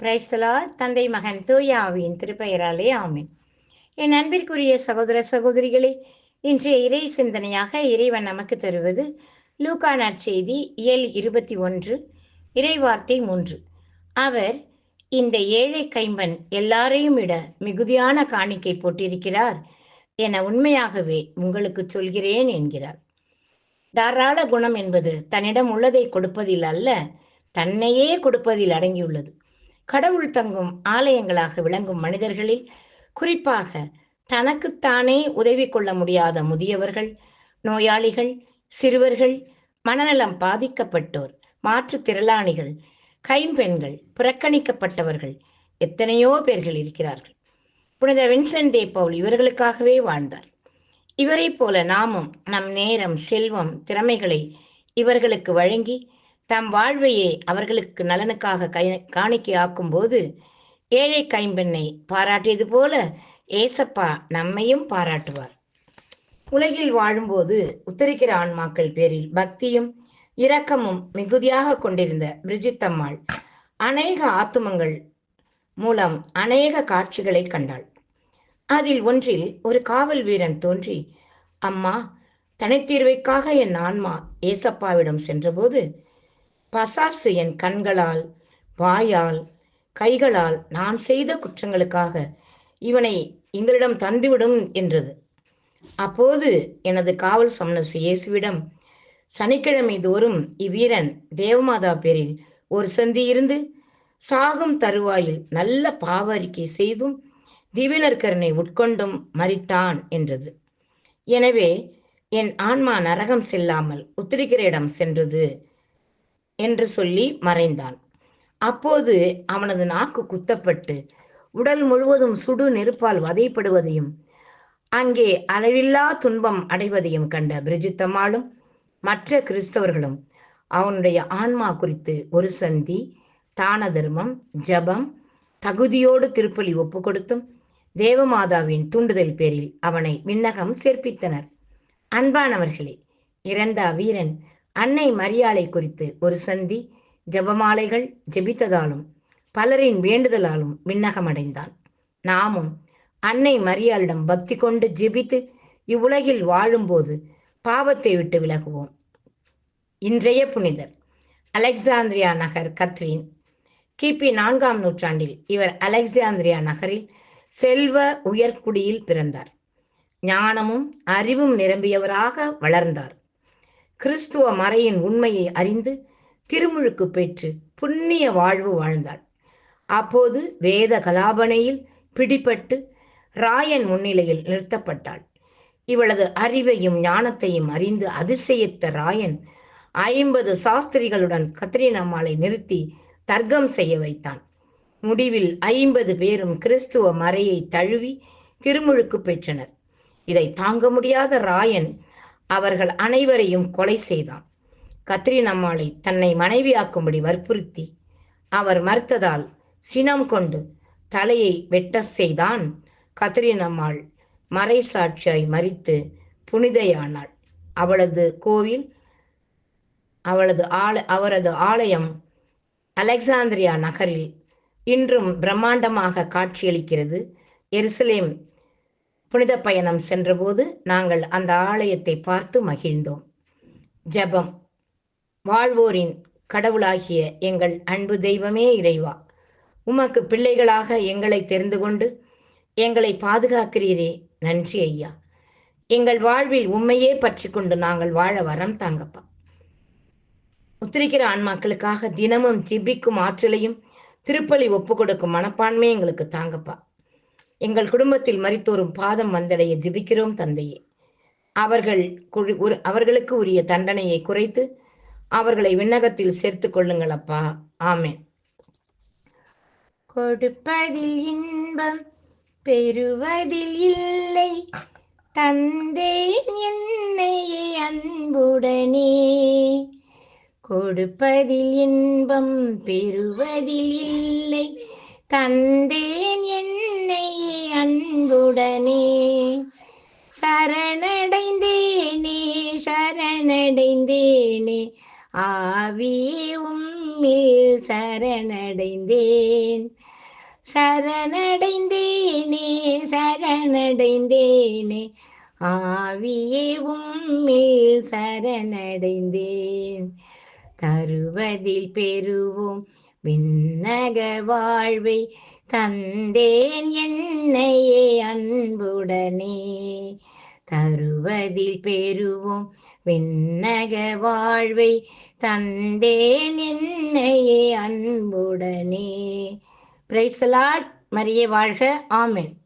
பிரைஸ்தலால் தந்தை மகன் தூயாவின் திருப்பெயராலே ஆமீன். என் அன்பிற்குரிய சகோதர சகோதரிகளே இன்றைய இறை சிந்தனையாக இறைவன் நமக்கு தருவது லூகா நற்செய்தி இயல் இருபத்தி ஒன்று இறைவார்த்தை மூன்று. அவர் இந்த ஏழை கைம்பன் எல்லாரையும் விட மிகுதியான காணிக்கை போட்டிருக்கிறார் என உண்மையாகவே உங்களுக்கு சொல்கிறேன் என்கிறார். தாராள குணம் என்பது தன்னிடம் உள்ளதை கொடுப்பதில் அல்ல தன்னையே கொடுப்பதில் அடங்கியுள்ளது. கடவுள் தங்கும் ஆலயங்களாக விளங்கும் மனிதர்களில் குறிப்பாக தனக்குத்தானே உதவி கொள்ள முடியாத முதியவர்கள் நோயாளிகள் சிறுவர்கள் மனநலம் பாதிக்கப்பட்டோர் மாற்றுத்திறனாளிகள் கைம்பெண்கள் புறக்கணிக்கப்பட்டவர்கள் எத்தனையோ பேர்கள் இருக்கிறார்கள். புனித வின்சென்ட் தே பவுல் இவர்களுக்காகவே வாழ்ந்தார். இவரைப் போல நாமும் நம் நேரம் செல்வம் திறமைகளை இவர்களுக்கு வழங்கி தம் வாழ்வையே அவர்களுக்கு நலனுக்காக கை காணிக்கையாக்கும் போது ஏழை கைம்பெண்ணை பாராட்டியது போல ஏசப்பா நம்மையும் பாராட்டுவார். உலகில் வாழும்போது உத்தரிக்கிற ஆன்மாக்கள் பேரில் பக்தியும் இரக்கமும் மிகுதியாக கொண்டிருந்த பிரிஜித்தம்மாள் அநேக ஆத்துமங்கள் மூலம் அநேக காட்சிகளை கண்டாள். அதில் ஒன்றில் ஒரு காவல் வீரன் தோன்றி அம்மா தனித்தீர்வைக்காக என் ஆன்மா ஏசப்பாவிடம் சென்றபோது பசாசு என் கண்களால் வாயால் கைகளால் நான் செய்த குற்றங்களுக்காக இவனை எங்களிடம் தந்துவிடும் என்றது. அப்போது எனது காவல் சமணஸ் இயேசுவிடம் சனிக்கிழமை தோறும் இவ்வீரன் தேவமாதா பேரில் ஒரு சந்தி இருந்து சாகும் தருவாயில் நல்ல பாவ அறிக்கை செய்தும் திவினர்கரனை உட்கொண்டும் மறித்தான் என்றது. எனவே என் ஆன்மா நரகம் செல்லாமல் உத்திரிக்கிற இடம் சென்றது. என்று சொல்லி மறைந்தான். அப்போது அவனது நாக்கு குத்தப்பட்டு உடல் முழுவதும் சுடு நெருப்பால் வதைப்படுவதையும் அங்கே அளவில்லா துன்பம் அடைவதையும் கண்ட பிரிஜித்தம்மாளும் மற்ற கிறிஸ்தவர்களும் அவனுடைய ஆன்மா குறித்து ஒரு சந்தி தான தர்மம் ஜபம் தகுதியோடு திருப்பலி ஒப்பு கொடுத்தும் தேவமாதாவின் தூண்டுதல் பேரில் அவனை விண்ணகம் சேர்ப்பித்தனர். அன்பானவர்களே இறந்த வீரன் அன்னை மரியாளை குறித்து ஒரு சந்தி ஜபமாலைகள் ஜெபித்ததாலும் பலரின் வேண்டுதலாலும் விண்ணகமடைந்தான். நாமும் அன்னை மரியாளிடம் பக்தி கொண்டு ஜெபித்து இவ்வுலகில் வாழும்போது பாவத்தை விட்டு விலகுவோம். இன்றைய புனிதர் அலெக்சாந்திரியா நகர் கத்ரீன் கிபி நான்காம் நூற்றாண்டில் இவர் அலெக்சாந்திரியா நகரில் செல்வ உயர்குடியில் பிறந்தார். ஞானமும் அறிவும் நிரம்பியவராக வளர்ந்தார். கிறிஸ்துவ மறையின் உண்மையை அறிந்து திருமுழுக்கு பெற்று புண்ணிய வாழ்வு வாழ்ந்தாள். அப்போது வேத கலாபனையில் பிடிபட்டு ராயன் முன்னிலையில் நிறுத்தப்பட்டாள். இவளது அறிவையும் ஞானத்தையும் அறிந்து அதிசயித்த ராயன் ஐம்பது சாஸ்திரிகளுடன் கத்ரீன் அம்மாளை நிறுத்தி தர்க்கம் செய்ய வைத்தான். முடிவில் ஐம்பது பேரும் கிறிஸ்துவ மறையை தழுவி திருமுழுக்கு பெற்றனர். இதை தாங்க முடியாத ராயன் அவர்கள் அனைவரையும் கொலை செய்தான். கத்ரின் அம்மாளை தன்னை மனைவியாக்கும்படி வற்புறுத்தி அவர் மறுத்ததால் சினம் கொண்டு தலையை வெட்ட செய்தான். கத்ரின் அம்மாள் மறை சாட்சியாய் மறித்து புனிதையானாள். அவளது கோவில் அவளது ஆல அவரது ஆலயம் அலெக்சாந்திரியா நகரில் இன்றும் பிரம்மாண்டமாக காட்சியளிக்கிறது. எருசலேம் புனித பயணம் சென்றபோது நாங்கள் அந்த ஆலயத்தை பார்த்து மகிழ்ந்தோம். ஜபம். வாழ்வோரின் கடவுளாகிய எங்கள் அன்பு தெய்வமே இறைவா. உமக்கு பிள்ளைகளாக எங்களை தெரிந்து கொண்டு எங்களை பாதுகாக்கிறீரே நன்றி ஐயா. எங்கள் வாழ்வில் உண்மையே பற்றி கொண்டு நாங்கள் வாழ வரம் தாங்கப்பா. உத்திரிக்கிற ஆன்மாக்களுக்காக தினமும் ஜிபிக்கும் ஆற்றலையும் திருப்பலி ஒப்பு கொடுக்கும் மனப்பான்மை எங்களுக்கு தாங்கப்பா. எங்கள் குடும்பத்தில் மறித்தோரும் பாதம் வந்தடைய ஜிபிக்கிறோம் தந்தையே. அவர்கள் அவர்களுக்கு உரிய தண்டனையை குறைத்து அவர்களை விண்ணகத்தில் சேர்த்து கொள்ளுங்கள் அப்பா. ஆமேன். கொடுப்பதில் இன்பம் பெறுவதில் இல்லை. தந்தேன் என்னையே அன்புடனே. கொடுப்பதில் இன்பம் பெறுவதில் இல்லை. தந்தேன் அன்புடனே சரணடைந்தேனே சரணடைந்தேனே. ஆவி உம்மில் சரணடைந்தேன். சரணடைந்தேனே சரணடைந்தேனே. ஆவியே உம்மில் சரணடைந்தேன். தருவதில் பெறுவோம் விண்ணக வாழ்வை தந்தேன் என்னையே அன்புடனே. தருவதில் பெறுவோம் விண்ணக வாழ்வை தந்தேன் என்னையே அன்புடனே. பிரைசலாட் மரியே வாழ்க. ஆமென்.